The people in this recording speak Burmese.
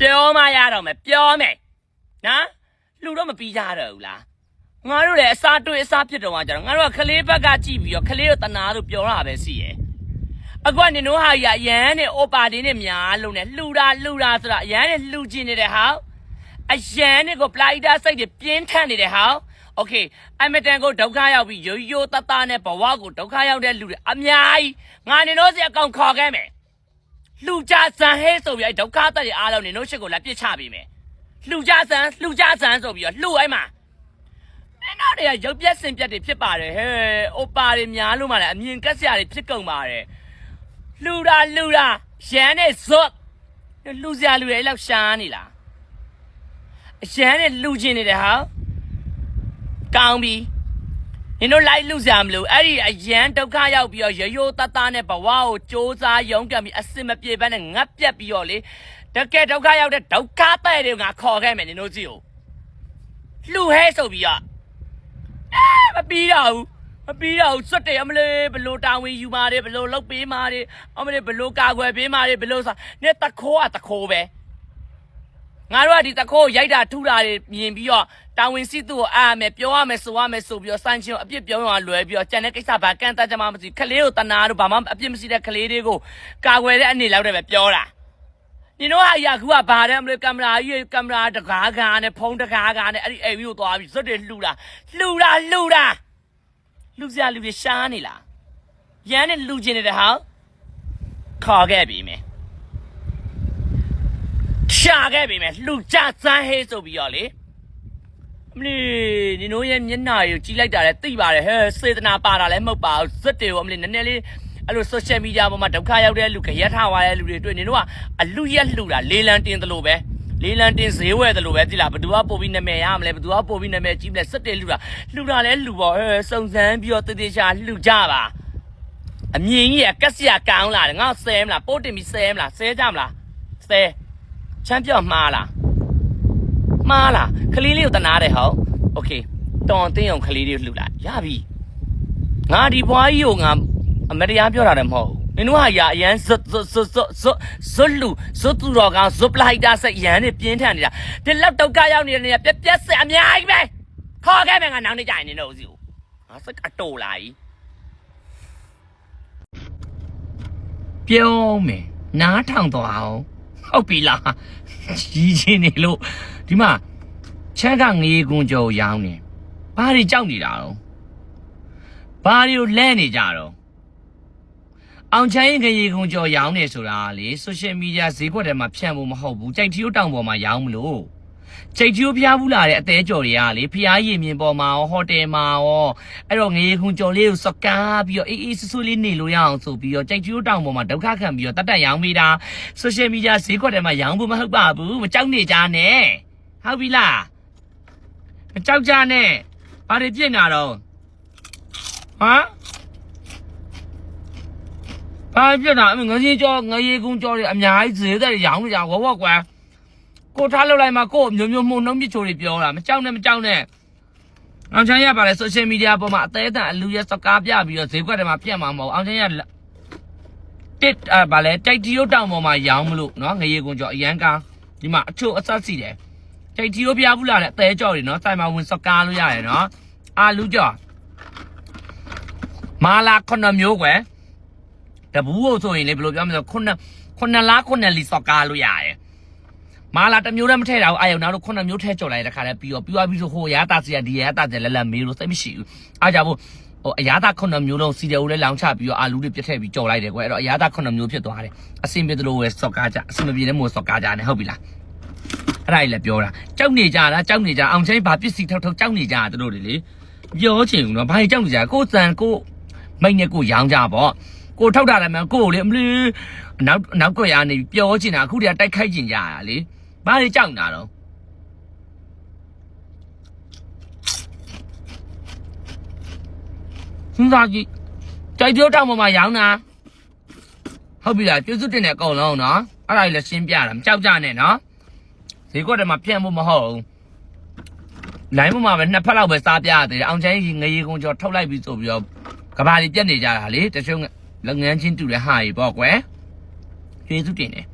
ပြောမှရတော့မယ်ပြောမယ်နော်လူတော့မပြီးကြတော့ဘူးလားငါတို့လည်းအစားတွေးအစားဖြစ်တော့မှကြတော့ငါတို့ကခလေးဘက်ကကြည့်ပြီးတော့ခလေးတို့တနာလို့ပြောတာပဲရှိရဲ့အခုကနင်တို့ဟာကြီးကရန်နဲ့အိုပါတင်းနဲ့များလုံးနဲ့လှူတာလှူတာဆိုတာရန်နဲ့လှူကျင်နေတဲ့ဟာအရန်နဲ့ကိုပလိုက်တာစိတ်တွေပြင်းထန်နေတဲ့ဟာโอเคအမတန်ကိုဒုက္ခရောက်ပြီးရိုးရိုးတသားနဲ့ဘဝကိုဒုက္ခရောက်တဲ့လူတွေအများကြီးငါနေတော့စီအကောင်ခေါ်ခဲ့မယ် လှူကြဆန်ဟဲဆိုပြီးအဲ့ဒုက္ခသက်တွေအားလုံးနေတို့ရှစ်ကိုလက်ပစ်ချပေးမယ်လှူကြဆန်လှူကြဆန်ဆိုပြီးတော့လှူအဲ့မှာအဲ့တော့တွေကရုပ်ပြက်စင်ပြက်တွေဖြစ်ပါတယ်ဟဲ့အိုပါတွေများလို့မှလည်းအမြင်ကက်စရာတွေဖြစ်ကုန်ပါတယ်လှူတာလှူတာရန်နဲ့ဇွတ်လှူစရာလူတွေအဲ့လောက်ရှားနေလားအရန်နဲ့လှူခြင်းနေတယ်ဟာကောင်းပြီ နင်တို့လိုက်လူစရာမလိုအဲ့ဒီအရန်ဒုက္ခရောက်ပြီးတော့ရရိုးတတ်သားနဲ့ဘဝကိုစ조사ရုံးကန်ပြီးအစင်မပြေဘဲနဲ့ငတ်ပြက်ပြီးတော့လေတကယ်ဒုက္ခရောက်တဲ့ဒုက္ခတဲ့တွေငါခေါ်ခဲ့မယ်နင်တို့စီကိုလူဟဲဆိုပြီးတော့အဲမပြီးတော့ဘူးမပြီးတော့ဘူးစွတ်တယ်အမလေးဘလို့တာဝန်ယူမာတယ်ဘလို့လုတ်ပေးမာတယ်အမလေးဘလို့ကာကွယ်ပေးမာတယ်ဘလို့ဆိုနေတခိုးอ่ะတခိုးပဲ ငါတို့ကဒီတခိုးကိုရိုက်တာထူတာတွေမြင်ပြီးတော့တာဝန်စီသူ့ကိုအားမယ်ပြောရမယ်ဆိုရမယ်ဆိုပြီးတော့စန့်ချင်းကိုအပြစ်ပြောရလွယ်ပြီးတော့ကြံတဲ့ကိစ္စဘာကန့်တတ်ကြမှာမသိဘူးခလေးကိုတနာတို့ဘာမှအပြစ်မရှိတဲ့ခလေးတွေကိုကာကွယ်တဲ့အနေလောက်တည်းပဲပြောတာနင်တို့ဟာရာခုကဘာတဲ့မလို့ကင်မရာကြီးကင်မရာတကားကားနဲ့ဖုန်းတကားကားနဲ့အဲ့ဒီအိမ်ကြီးကိုသွားပြီးဇွတ်တွေလှူတာလှူတာလှူတာလှူစရာလူတွေရှားနေလားရန်နဲ့လှူကျင်နေတဲ့ဟာခေါ်ခဲ့ပြီမယ် ရှာခဲ့ပြီမယ်လှူကြစမ်းဟေးဆိုပြီးတော့လေအမလီနင်တို့ရဲ့မျက်နှာကိုကြည့်လိုက်တာလည်းသိပါတယ်ဟဲ့စေတနာပါတာလည်းမဟုတ်ပါဘူးဇက်တွေကိုအမလီနည်းနည်းလေးအဲ့လို social media ပေါ်မှာဒုက္ခရောက်တဲ့လူခရက်ထားသွားတဲ့လူတွေတွေ့နင်တို့ကအလူရက်လှူတာလေးလံတင်သလိုပဲလေးလံတင်ဈေးဝယ်သလိုပဲကြည်လားဘသူကပို့ပြီးနာမည်ရမလဲဘသူကပို့ပြီးနာမည်ကြီးမလဲစက်တယ်လှူတာလှူတာလည်းလှူပါဟဲ့စုံစမ်းပြီးတော့တည်တည်ရှာလှူကြပါအမြင်ကြီးကကက်စရာကောင်းလာတယ်ငါဆဲမလားပို့တင်ပြီးဆဲမလားဆဲကြမလားဆဲ ချမ်းပြော့မှားလားမှားလားခလေးလေးကိုတနာတယ်ဟုတ်โอเคတော်တင်းအောင်ခလေးလေးကိုလှူလိုက်ရပြီငါဒီဘွားကြီးကိုငါအမတရားပြောတာလည်းမဟုတ်ဘူးနင်တို့ဟာရာအရန်ဇွတ်ဇွတ်ဇွတ်ဇွတ်ဇွတ်ဇွတ်လူဇွတ်သူတော်ကောင်ဇွတ်ပလိုက်တာစိတ်ရန်နေပြင်းထန်နေတာဒီလောက်ဒုက္ခရောက်နေတဲ့နေရာပြက်ပြက်ဆက်အများကြီးပဲခေါ်ခဲ့မယ်ငါနောက်နေ့ကျရင်နင်တို့စီကိုငါစကအတိုလာကြီးပြောမယ်နားထောင်သွားအောင် ဟုတ်ပြီလားကြီးချင်းနေလို့ဒီမှာချက်ကငေးကွန်းကြောရောင်းနေဘာတွေကြောက်နေတာတော့ဘာတွေကိုလဲနေကြတော့အောင်ချမ်းရင်ငရေကွန်းကြောရောင်းနေဆိုတာလေဆိုရှယ်မီဒီယာဈေးကွက်ထဲမှာဖြန့်ဖို့မဟုတ်ဘူးကြိုက်ထီးတောင်ပေါ်မှာရောင်းမလို့ ကြိတ်ထီးဖျားဘူးလာတဲ့အသေးကြော်တွေကလေဖျားရည်မြင်ပေါ်မှာရောဟိုတယ်မှာရောအဲ့တော့ငရေကွန်းကြောလေးကိုစကားပြီးတော့အေးအေးဆူဆူလေးနေလို့ရအောင်ဆိုပြီးတော့ကြိတ်ထီးတောင်ပေါ်မှာဒုက္ခခံပြီးတော့တတ်တတ်ရောင်းပေးတာဆိုရှယ်မီဒီယာဈေးကွက်ထဲမှာရောင်းဖို့မဟုတ်ပါဘူးမကြောက်နေကြနဲ့ဟုတ်ပြီလားမကြောက်ကြနဲ့ဘာတွေပြစ်နေတာတော့ဟမ်ဘာပြစ်တာအမေငကြီးကြောငရေကုန်းကြောတွေအများကြီးဈေးသက်ရောင်းနေကြဝဝကွာ ကိုထားလောက်လိုက်မှာကို့မျိုးမျိုးမှုန်နှုံးပြချိုတွေပြောတာမကြောက်နဲ့မကြောက်နဲ့အောင်ချမ်းရပါလေဆိုရှယ်မီဒီယာပေါ်မှာအသေးအံအလူရဲစကားပြပြီးတော့ဈေးကွက်ထဲမှာပြန့်မှာမဟုတ်အောင်ချမ်းရတစ်အဗာလဲတိုက်တီယိုတောင်ပေါ်မှာရောင်းမလို့နော်ငရေကွန်ကြော်အရန်ကားဒီမှာအချို့အဆက်စီတယ်တိုက်တီယိုပြဘူးလာတဲ့အသေးကြော်တွေနော်စိုင်မဝင်စကားလို့ရတယ်နော်အာလူကြော်မာလာခုနှစ်မျိုးကွယ်တဘူးကိုဆိုရင်လေဘယ်လိုပြောမလဲခုနှစ်ခုနှစ်လားခုနှစ်လီစကားလို့ရတယ် မာလာတစ်မျိုးတည်းမထည့်တာဘူးအာယုံနောက်တော့ခုနှစ်မျိုးထည့်ကြော်လိုက်တဲ့ခါလဲပြီးတော့ပြီးသွားပြီးဆိုဟိုရတာစီရဒီရတာစီလက်လက်မေးလို့စိတ်မရှိဘူးအားကြောင့်ဟိုအရာသားခုနှစ်မျိုးလုံးစီတယ်ဦးလဲလောင်ချပြီးတော့အာလူတွေပြတ်ထည့်ပြီးကြော်လိုက်တယ်ကွယ်အဲ့တော့အရာသားခုနှစ်မျိုးဖြစ်သွားတယ်အစင်ပြေတယ်လို့ပဲစော့ကားကြအစင်မပြေတဲ့မို့စော့ကားကြနဲ့ဟုတ်ပြီလားအဲ့ဒါကြီးလည်းပြောတာကြောက်နေကြတာကြောက်နေကြအောင်ချင်းဘာပစ္စည်းထောက်ထောက်ကြောက်နေကြတာတို့တွေလေပြောချင်ဘူးနော်ဘာကြီးကြောက်နေကြကိုစံကိုမိတ်နဲ့ကိုရောင်းကြပေါ့ကိုထောက်တာလည်းမကိုလေအမလီနောက်နောက်ကွယ်ရနေပြောချင်တာအခုတည်းတိုက်ခိုက်ချင်ကြတာလေ ဘာတွေကြောက်နေတာတော့စဉ်းစားကြည့်ကြိုက်ပြောတောင်ပေါ်မှာရောင်းတာဟုတ်ပြီလားကျွတ်စွတ်တင်တဲ့အကောင်လုံးနော်အဲ့ဒါကြီးလည်းရှင်းပြတာမကြောက်ကြနဲ့နော်ဈေးကွက်ထဲမှာပြန့်ဖို့မဟုတ်ဘူးလိုင်းပေါ်မှာပဲနှစ်ဖက်လောက်ပဲစားပြရသေးတယ်အောင်ချမ်းကြီးငရေကုန်ကျော်ထုတ်လိုက်ပြီးဆိုပြီးတော့ကဘာကြီးပြက်နေကြတာလေတချို့လုပ်ငန်းချင်းတူတဲ့ဟာကြီးပေါ့ကွယ်ကျေးဇူးတင်တယ်